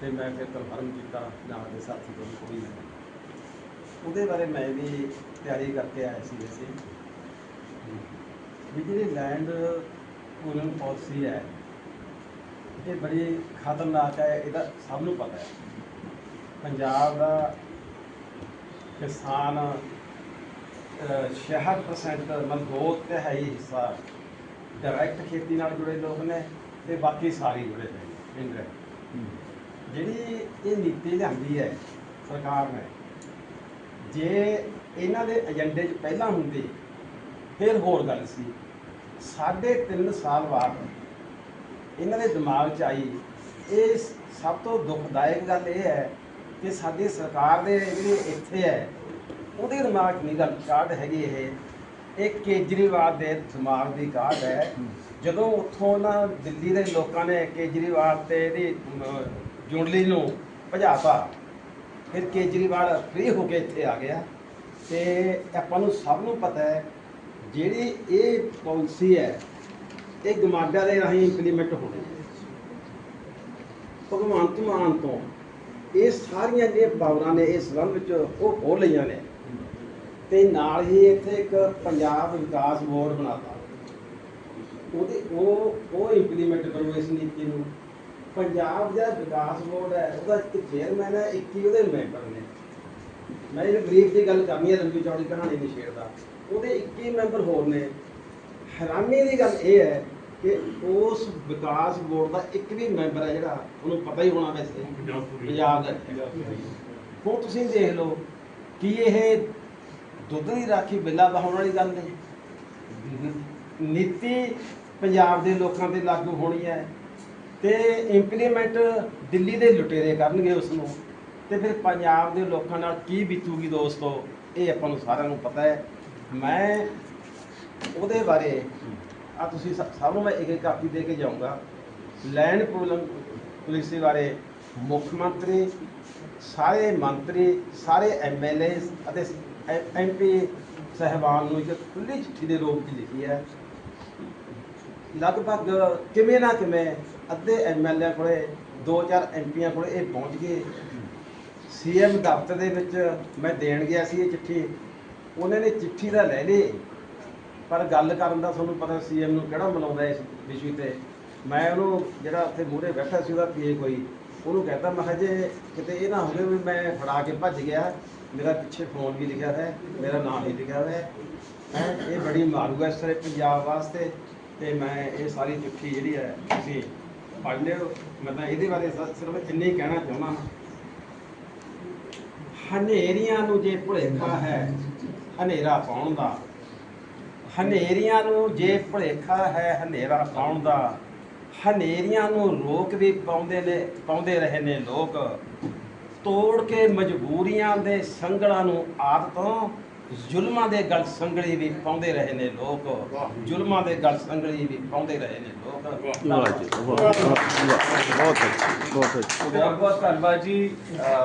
ਤੇ ਮੈਂ ਫਿਰ ਕਨਫਰਮ ਕੀਤਾ ਨਾਲ ਦੇ ਸਾਥੀ ਕੋਲ ਕੋਈ ਨਹੀਂ ਉਹਦੇ ਬਾਰੇ ਮੈਂ ਵੀ ਤਿਆਰੀ ਕਰਕੇ ਆਇਆ ਸੀ ਵੈਸੇ। ਵੀ ਜਿਹੜੀ ਲੈਂਡ ਪੂਰਨ ਪਾਲਿਸੀ ਹੈ ਇਹ ਬੜੀ ਖਤਰਨਾਕ ਹੈ ਇਹਦਾ ਸਭ ਨੂੰ ਪਤਾ ਹੈ। ਪੰਜਾਬ ਦਾ ਕਿਸਾਨ ਅਹ, 66% ਮਤਲਬ ਦੋ ਤਿਹਾਈ ਹਿੱਸਾ। ਡਾਇਰੈਕਟ ਖੇਤੀ ਨਾਲ ਜੁੜੇ ਲੋਕ ਨੇ ਤੇ ਬਾਕੀ ਸਾਰੇ ਜੁੜੇ ਨੇ ਇੰਡਾਇਰੈਕਟ ਜਿਹੜੀ ਇਹ ਨੀਤੀ ਲਿਆਂਦੀ ਹੈ ਸਰਕਾਰ ਨੇ, ਜੇ ਇਹਨਾਂ ਦੇ ਏਜੰਡੇ 'ਚ ਪਹਿਲਾਂ ਹੁੰਦੀ, ਫਿਰ ਹੋਰ ਗੱਲ ਸੀ। ਸਾਢੇ ਤਿੰਨ ਸਾਲ ਬਾਅਦ ਇਹਨਾਂ ਦੇ ਦਿਮਾਗ 'ਚ ਆਈ, ਇਹ ਸਭ ਤੋਂ ਦੁਖਦਾਇਕ ਗੱਲ ਇਹ ਹੈ ਕਿ ਸਾਡੀ ਸਰਕਾਰ ਦੇ ਜਿਹੜੀ ਇੱਥੇ ਹੈ, ਉਹਦੇ ਦਿਮਾਗ 'ਚ ਨਹੀਂ ਗੱਲ ਕਾਢ ਹੈਗੀ ਇਹ। ਇਹ ਕੇਜਰੀਵਾਲ ਦੇ ਦਿਮਾਗ ਦੀ ਕਾਢ ਹੈ। ਜਦੋਂ ਉੱਥੋਂ ਨਾ ਦਿੱਲੀ ਦੇ ਲੋਕਾਂ ਨੇ ਕੇਜਰੀਵਾਲ ਤੇ ਇਹਦੀ ਜੁੰਡਲੀ ਨੂੰ ਭਜਾਤਾ। ਫਿਰ ਕੇਜਰੀਵਾਲ ਫ੍ਰੀ ਹੋ ਕੇ ਇੱਥੇ ਆ ਗਿਆ। ਤੇ ਆਪਾਂ ਨੂੰ ਸਭ ਨੂੰ ਪਤਾ ਹੈ, ਜਿਹੜੀ ਇਹ ਪਾਲਿਸੀ ਹੈ, ਇਹ ਗਮਾਡਾ ਦੇ ਰਾਹੀਂ ਇੰਪਲੀਮੈਂਟ ਹੋਣੀ ਹੈ। ਭਗਵੰਤ ਮਾਨ ਤੋਂ ਇਹ ਸਾਰੀਆਂ ਜਿਹੜੀਆਂ ਪਾਵਰਾਂ ਨੇ, ਇਸ ਸੰਬੰਧ ਵਿੱਚ ਉਹ ਹੋ ਲਈਆਂ ਨੇ। ਤੇ ਨਾਲ ਹੀ ਇੱਥੇ ਇੱਕ ਪੰਜਾਬ ਵਿਕਾਸ ਬੋਰਡ ਬਣਾਤਾ। ਉਹਦੇ ਉਹ ਉਹ ਇੰਪਲੀਮੈਂਟ ਕਰੋ ਇਸ ਨੀਤੀ ਨੂੰ। ਪੰਜਾਬ ਜਿਹੜਾ ਵਿਕਾਸ ਬੋਰਡ ਹੈ, ਉਹਦਾ ਇੱਕ ਚੇਅਰਮੈਨ ਹੈ 21 ਉਹਦੇ ਮੈਂਬਰ ਨੇ। ਮੈਂ ਇਹ ਗਰੀਬ ਦੀ ਗੱਲ ਕਰਨੀ ਹੈ ਲੰਬੀ ਚੌੜੀ ਕਹਾਣੀ ਨਹੀਂ ਛੇੜਦਾ। ਉਹਦੇ 21 ਮੈਂਬਰ ਹੋਰ ਨੇ। ਹੈਰਾਨੀ ਦੀ ਗੱਲ ਇਹ ਹੈ ਕਿ ਉਸ ਵਿਕਾਸ ਬੋਰਡ ਦਾ ਇੱਕ ਵੀ ਮੈਂਬਰ ਹੈ ਜਿਹੜਾ, ਉਹਨੂੰ ਪਤਾ ਹੀ ਹੋਣਾ ਵੈਸੇ। ਪੰਜਾਬ ਦਾ ਹੁਣ ਤੁਸੀਂ ਦੇਖ ਲਓ ਕਿ ਇਹ ਦੁੱਧ ਦੀ ਰਾਖੀ ਬਿੱਲਾ ਬਹਾਉਣ ਵਾਲੀ ਗੱਲ ਨਹੀਂ ਨੀਤੀ ਪੰਜਾਬ ਦੇ ਲੋਕਾਂ ਤੇ ਲਾਗੂ ਹੋਣੀ ਹੈ। ਤੇ ਇੰਪਲੀਮੈਂਟ ਦਿੱਲੀ ਦੇ ਲੁਟੇਰੇ ਕਰਨਗੇ ਉਸ ਨੂੰ ਤੇ ਫਿਰ ਪੰਜਾਬ ਦੇ ਲੋਕਾਂ ਨਾਲ ਕੀ ਬੀਤੂਗੀ ਦੋਸਤੋ, ਇਹ ਆਪਾਂ ਨੂੰ ਸਾਰਿਆਂ ਨੂੰ ਪਤਾ ਹੈ। ਮੈਂ ਉਹਦੇ ਬਾਰੇ ਆ ਤੁਸੀਂ ਸ- ਸਭ ਨੂੰ ਮੈਂ ਇੱਕ ਇੱਕ ਕਾਪੀ ਦੇ ਕੇ ਜਾਊਂਗਾ। ਲੈਂਡ ਪ੍ਰੋਬਲਮ ਪਾਲਿਸੀ ਬਾਰੇ ਮੁੱਖ ਮੰਤਰੀ, ਸਾਰੇ ਮੰਤਰੀ, ਸਾਰੇ ਐਮਐਲਏ ਅਤੇ ਐਮਪੀ ਸਹਿਬਾਨ ਨੂੰ ਇੱਕ ਖੁੱਲੀ ਚਿੱਠੀ ਦੇ ਰੂਪ ਵਿੱਚ ਲਿਖੀ ਹੈ। ਲਗਭਗ ਕਿਵੇਂ ਨਾ ਕਿਵੇਂ ਅੱਧੇ ਐਮਐਲਏ ਕੋਲੇ ਦੋ ਚਾਰ ਐਮਪੀਆਂ ਕੋਲੇ ਇਹ ਪਹੁੰਚ ਗਏ। ਸੀਐਮ ਦਫ਼ਤਰ ਦੇ ਵਿੱਚ ਮੈਂ ਦੇਣ ਗਿਆ ਸੀ ਇਹ ਚਿੱਠੀ। ਉਹਨਾਂ ਨੇ ਚਿੱਠੀ ਦਾ ਲੈ ਲਈ ਪਰ ਗੱਲ ਕਰਨ ਦਾ ਤੁਹਾਨੂੰ ਪਤਾ ਸੀਐਮ ਨੂੰ ਕਿਹੜਾ ਬੁਲਾਉਂਦਾ ਇਸ ਵਿਸ਼ੇ ਤੇ। ਮੈਂ ਉਹਨੂੰ ਜਿਹੜਾ ਉੱਥੇ ਮੂਹਰੇ ਬੈਠਾ ਸੀ ਉਹਦਾ ਪੀਏ ਕੋਈ ਉਹਨੂੰ ਕਹਿੰਦਾ ਮੈਂ ਕਿਹਾ ਜੇ ਕਿਤੇ ਇਹ ਨਾ ਹੋਵੇ ਵੀ ਮੈਂ ਫੜਾ ਕੇ ਭੱਜ ਗਿਆ ਮੇਰਾ ਪਿੱਛੇ ਫੋਨ ਵੀ ਲਿਖਿਆ ਹੋਇਆ ਹੈ ਮੇਰਾ ਨਾਮ ਵੀ ਲਿਖਿਆ ਹੋਇਆ। ਹੈ ਹੈਂ, ਇਹ ਬੜੀ ਮਾਰੂ ਹੈ ਇਸ ਪੰਜਾਬ ਵਾਸਤੇ। ਤੇ ਮੈਂ ਇਹ ਸਾਰੀ ਚਿੱਠੀ ਜਿਹੜੀ ਹੈ ਤੁਸੀਂ ਪੜ੍ਹ ਲਿਓ। ਮੈਂ ਤਾਂ ਇਹਦੇ ਬਾਰੇ ਸ- ਸਿਰਫ ਇੰਨੇ ਹੀ ਕਹਿਣਾ ਚਾਹੁੰਦਾ ਹਨੇਰੀਆਂ ਨੂੰ ਜੇ ਭੁਲੇਖਾ ਹੈ, ਹਨੇਰਾ ਪਾਉਣ ਦਾ। ਹਨੇਰੀਆਂ ਨੂੰ ਜੇ ਭੁਲੇਖਾ ਹੈ, ਹਨੇਰਾ ਪਾਉਣ ਦਾ। ਹਨੇਰੀਆਂ ਨੂੰ ਰੋਕ ਵੀ ਪਾਉਂਦੇ ਨੇ, ਪਾਉਂਦੇ ਰਹੇ ਨੇ ਲੋਕ। ਤੋੜ ਕੇ ਮਜਬੂਰੀਆਂ ਦੇ ਸੰਗਲਾਂ ਨੂੰ ਆਦਤੋਂ ਜ਼ੁਲਮਾਂ ਦੇ ਗਲ ਸੰਗਲੀ ਵੀ ਪਾਉਂਦੇ ਰਹੇ ਨੇ ਲੋਕ। ਜ਼ੁਲਮਾਂ ਦੇ ਗਲ ਸੰਗਲੀ ਵੀ ਪਾਉਂਦੇ ਰਹੇ ਨੇ ਲੋਕ। ਬਹੁਤ ਅੱਛਾ ਬਹੁਤ ਅੱਛਾ। ਬਹੁਤ ਬਹੁਤ ਧੰਨਵਾਦ ਜੀ।